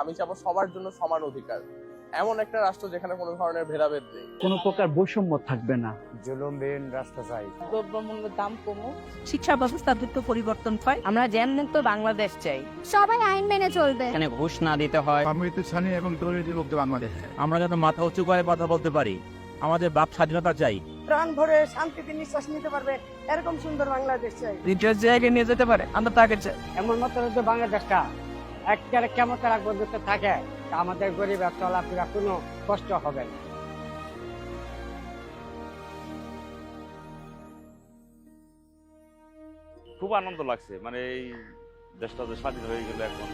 আমি চাবো সবার জন্য সমান অধিকার। এমন একটা রাষ্ট্র যেখানে কোনো ধরনের ভেদাভেদ নেই। কোনো প্রকার বৈষম্য থাকবে না। জুলুমবিহীন রাস্তা চাই। দ্রব্যমূল্যের দাম কমুক। শিক্ষা ব্যবস্থা দ্রুত পরিবর্তন পায় আমরা যেমন তো বাংলাদেশ চাই। সবাই আইন মেনে চলবে। এখানে ঘুষ না দিতে হয়। সমৃদ্ধ ছানি এবং দুর্নীতি মুক্ত বাংলাদেশ। আমরা যেন মাথা উঁচু করে কথা বলতে পারি। আমাদের বাপ স্বাধীনতা চাই। প্রাণ ভরে শান্তিতে নিঃশ্বাস নিতে পারবে। এরকম সুন্দর বাংলাদেশ চাই। দ্বিতীয় জায়গায় নিয়ে যেতে পারে। আমরা তাকে চাই। এমন মতো যদি বাংলাদেশটা। একেবারে কেমন তারা পর্যন্ত থাকে, তা আমাদের গরিবের চলাফেরা কোনো কষ্ট হবে না। খুব আনন্দ লাগছে মানে এই দেশটা যে স্বাধীন হয়ে গেল এখন।